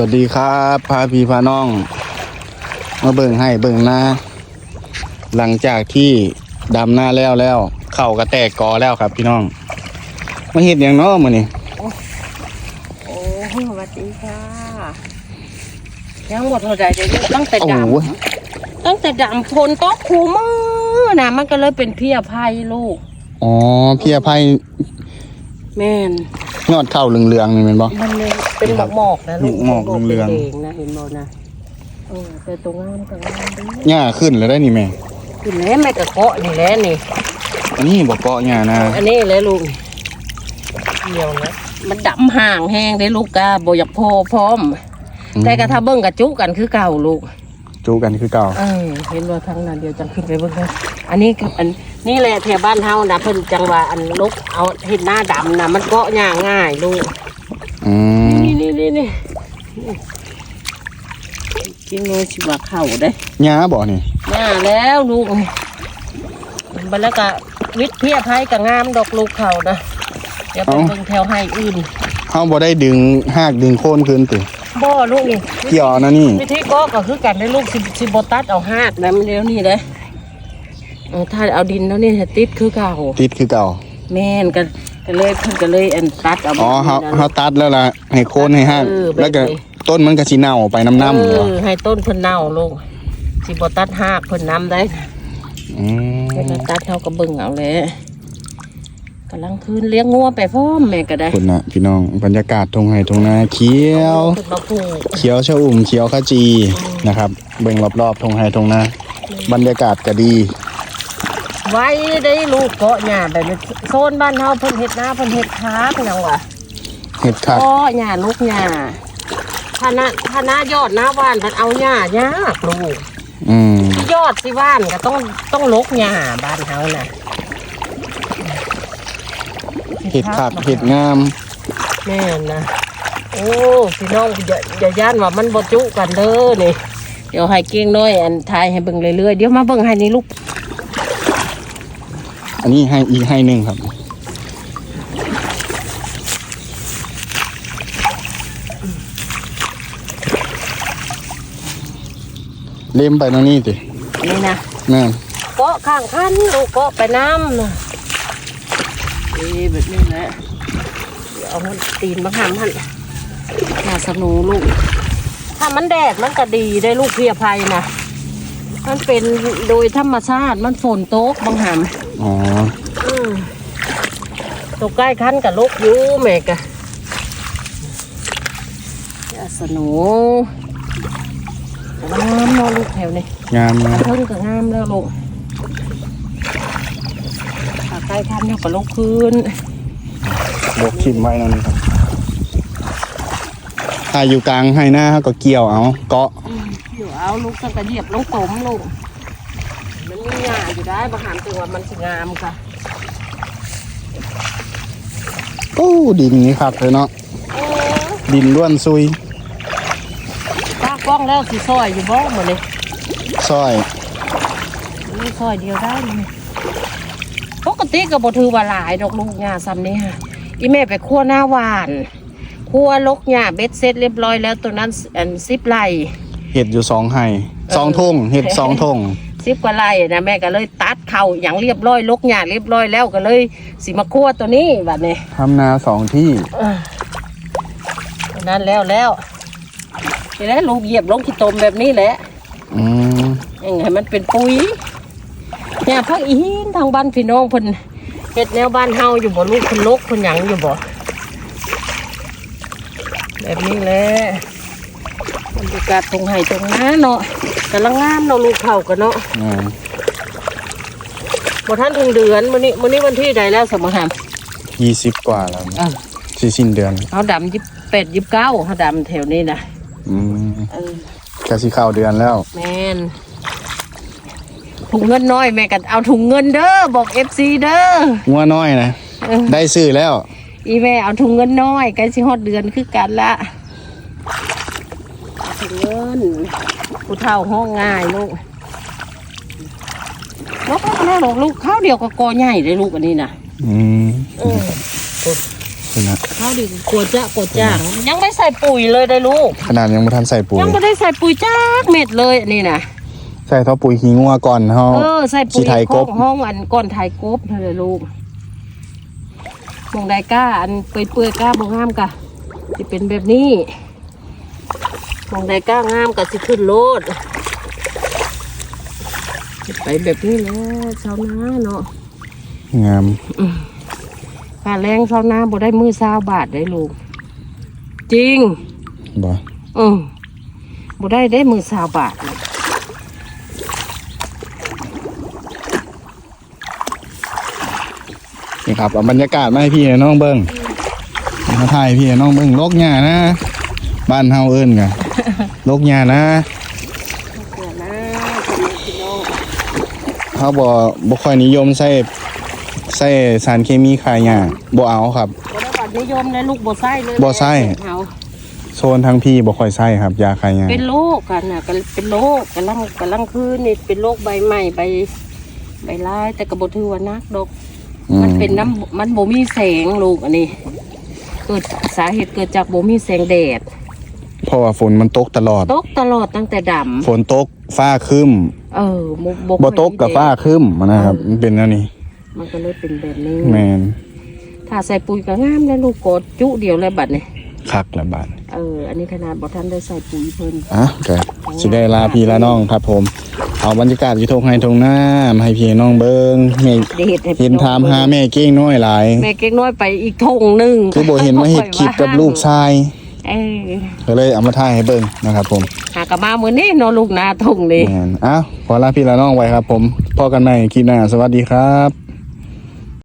วัสดีครับพาพี่พาน้อง มาเบิ่งให้เบิ่งหน้า หลังจากที่ดำหน้าแล้วแล้ว เข่ากระแตกกอแล้วครับ พี่น้องมาเห็ดอย่างเน้อมื้อนี้โอ้สวัสดีค่ะยังหมดเท่าไหร่เดี๋ยวนี้ตั้งแต่โอ้ดโหำตั้งแต่ดำฝนตกคูมือนะมันก็เลยเป็นเพี้ยภัยลูกอ๋อเพียไพ่ แม่นยอดเข้าเหลืองๆนี่แม่นบ่ มันเลยเป็นหมอกหมอกๆนะลูกหมอกเหลืองๆ แดงๆนะเห็นบ่นะเออแต่ตรงงามก็งามดีหญ้าขึ้นแล้วได้นี่แม่ขึ้นแล้วแม่ก็เกาะนี่แหละนี่ อันนี้บ่เกาะหญ้านะอันนี้เลยลูกเดียวนะมันดำห่างแห้งได้ลูกกาบ่อยากพอพร้อม แต่ก็ถ้าเบิ่งกระจุกันคือเก่าลูก จูกันคือเก่า เออเห็นว่าทางนั้นเดียวจังขึ้นไปเบิ่งเลยอันนี้คืออัน นี่แหละแถวบ้านเฮานะเพิ่นจังว่าอันลกเอาเห็นหน้าดำนะมันเกาะย่างง่ายลูกอืมนี่นี่นี่นี่กินโนชิบะเข่าได้หญ้าบ่นี่ย่าแล้วลูกบัดแล้วก็วิทย์เพียบให้กับงามดอกลูกเข่านะเดี๋ยวไปเบิ่งแถวให้อื่นเฮาบ่ได้ดึงหากดึงโคนขึ้นติบ่ลูกนี่เกี่ยวนะนี่วิธีก็ก็คือกันได้ลูกสิสิบตัดเอาหากนะมันเดี๋ยวนี้เลย เออถ้าเอาดินแล้วนี่จะติดคือเก่าติดคือเก่า แม่นกันก็เลยเพิ่นก็เลยอันตัดเอาอ๋อเฮาแบบนี้นะเฮาตัดแล้วล่ะให้โคนให้หากเออแบบนี้แล้วก็ต้นมันก็สิเน่าไปน้ำๆเอเหรออให้ต้นเพิ่นเน่าลูกสิบ่ตัดหากเพิ่นน้ำได้อืมเพิ่นก็ตัดเฮาก็เบิ่งเอาแหละกำลังคืนเลี้ยงงัวไปพร้อมแม่ก็ได้คุณนะพี่น้องบรรยากาศทงไห้ทงนาเขียวขึ้นมาปลูกเขียวชะอุ่มเขียวขจีนะครับ เบิ่งรอบๆทงไห้ทงนาบรรยากาศก็ดี ไว้ได้ลูกเกาะหญ้าแบบนี้โซนบ้านเฮาเพิ่นเฮ็ดนาเพิ่นเฮ็ดค้าเพิ่นเอาว่ะเห็ดคักก็หญ้าลูกหญ้าถ้าหน้าถ้าหน้ายอดหน้าว่านมันเอาหญ้ายากลูกอืม ที่ยอดสิว่านก็ต้องต้องลกหญ้าบ้านเฮาน่ะเห็ดคักเห็ดงาม แม่นนะโอ้พี่น้องอย่าอย่าย่านว่ามันบ่จุกันเด้อนี่เดี๋ยวให้เก้งน้อยอันทายให้เบิ่งเรื่อยๆเดี๋ยวมาเบิ่งให้นี่ลูก อันนี้ให้อีกให้หนึ่งครับ เล็มไปตรงนี้สินี่นะแม่นเกาะข้างคันลูกเกาะไปน้ำนะนี่แบบนี้แหละเดี๋ยวเอามันตีนมาหามหันหาสนูลูก ถ้ามันแดดมันก็ดีได้ลูกเพียภัยนะ มันเป็นโดยธรรมชาติมันฝนตกบางหามอ๋ออืมตกใกล้คันกับลูกอยู่แม่กะยาสนูงามเนาะลูกแถวนี้งามนะเพิ่งก็งามแล้วลูกถ้าใกล้คันเนี่ยก็ลูกคืนบกชิมไว้นั่นครับถ้าอยู่กลางให้หน้าก็เกี่ยวเอาเกาะ เดี๋ยวเอาลูกตั้งแต่เหยียบลงสมลูก มันมีหญ้าอยู่ได้บางหามตัวมันสงามค่ะโอ้ดินนี่ครับเลยเนาะโอ้ดินล้วนซุยตากล้องแล้วสิซอยอยู่บ้องหมดเลยซอยมีซอยเดียวได้เลยปกติก็บ่ถือว่าหลายดอกลูกหญ้าซ้ำนี่ค่ะอีแม่ไปคั่วหน้าหวานคั่วลกหญ้าเบ็ดเสร็จเรียบร้อยแล้วตัวนั้นอันสิบไร่ เห็ดอยู่สองไห่สองทงเห็ดสองทงสิบกว่าไร่นะแม่ก็เลยตัดเข่าอย่างเรียบร้อยลกหญ้าเรียบร้อยแล้วก็เลยสิมาคั่วตัวนี้บัดนี้ทำนาสองที่เออตัวนั้นแล้วแล้วทีแรกลูกเหยียบลงขี้ตมแบบนี้แหละอืมยังไงมันเป็นปุ๋ยเนี่ยพักอีหินทางบ้านพี่น้องเพิ่นเฮ็ดแนวบ้านเฮาอยู่บ่ลูกเพิ่นลกเพิ่นหยังอยู่บ่แบบนี้แหละ บรรยากาศตรงไห้ตรงน้าเนาะกำลังงามเนาะลูกเผากันเนาะอ่าบ่ทันถึงเดือนมื้อนี้มื้อนี้วันที่ใดแล้วสมหามยี่สิบกว่าแล้วอะสิสิ้นเดือนเฮาดำยี่แปดยี่เก้าเฮาดำแถวนี้นะอืมเออแค่สิเข้าเดือนแล้ว แม่นถุงเงินน้อยแม่ก็เอาถุงเงินเด้อบอก FC เด้อ งัวน้อยนะ เออ ได้ซื้อแล้ว อีแม่เอาถุงเงินน้อยใกล้สิฮอดเดือนคือกันละเอา ถุงเงินผู้เฒ่าห้องง่ายลูกแล้วก็แล้วหรอกลูกข้าวเดียวก็กอใหญ่เลยลูกอันนี้นะอืมอืมเป็นนะข้าวดิกลัวจะกลัวจ้างยังไม่ใส่ปุ๋ยเลยได้ลูก ขนาดยังไม่ทันใส่ปุ๋ย ยังไม่ได้ใส่ปุ๋ยจ้ากเม็ดเลยอันนี่นะใส่เท่าปุ๋ยหิงัวก่อนเฮาเออใส่ปุ๋สิยไทยกบห้องอันก้อนไทยกบเท่าเลยลูกมองได้ก้าอันเปื่อยๆก้าบ่งามกะจะเป็นแบบนี้ มองได้ก้างามกะสิขึ้นโลดสิไปแบบนี้แหล้วชาวนาเนาะงามค่าแรงชาวนาบ่ได้มือซาวบาทได้ลูกจริงบ่อืมบ่ได้ได้มือซาวบาทนี่ครับเอาบรรยากาศมาให้พี่น้องเบิ่งมาถ่ายพี่น้องเบิ่งโลกหญ้านะ บ้านเฮาเอิ้นกะโลกหญ้านะเดี๋ยวนะเป็นพี่น้องเฮาบ่บ่ค่อยนิยมใส่ใส่สารเคมีขายหญ้าบ่เอาครับบ่ได้บัตรนิยมเลยลูกบ่ใส่เลยบ่ใส่เฮาโซนทางพี่บ่ค่อยใส่ครับ ยาขายหญ้าเป็นโรคกันน่ะก็เป็นโรคกำลังกำลังคืนนี่เป็นโรคใบใหม่ใบใบลาย แต่ก็บ่ถือว่านักดอกอืมันเป็นน้ำมันบ่มีแสงลูกอันนี้เกิดสาเหตุเกิดจากบ่มีแสงแดด เพราะว่าฝนมันตกตลอด ตกตลอดตั้งแต่ดำฝนตกฟ้าครึ้ม เออบ่บ่บ่ค่อยตกกับมีแดดฟ้าครึ้มนะครับ มันเป็นอันนี้ มันก็เลยเป็นแบบนี้แมนถ้าใส่ปุ๋ยก็งามแล้วลูกกดจุเดียวเลยบัดนี้คักละบาทเออ อันนี้ขนาดบ่ทันได้ใส่ปุ๋ยเพิ่นอะก็สิได้ลาพี่ลาน้องครับ ผม เอาบรรยากาศอยู่ทงให้ทงหน้ามาให้พี่น้องเบิงแม่ได้เฮ็ดให้เห็นถามหาแม่เก้งน้อยหลาย แม่เก๊กน้อยไปอีกทงหนึงคือบ่เห็นว่าเฮ็ดคลิปกับลูกชาย เออก็เลยเอามาถ่ายให้เบิ่งนะครับ ผมหากลับมามื้อนี้เนาะลูกนาทงนี่ แม่นอ้าวขอลาพี่ลาน้องไว้ครับ ผมพอกันใหม่คลิปหน้าสวัสดีครับ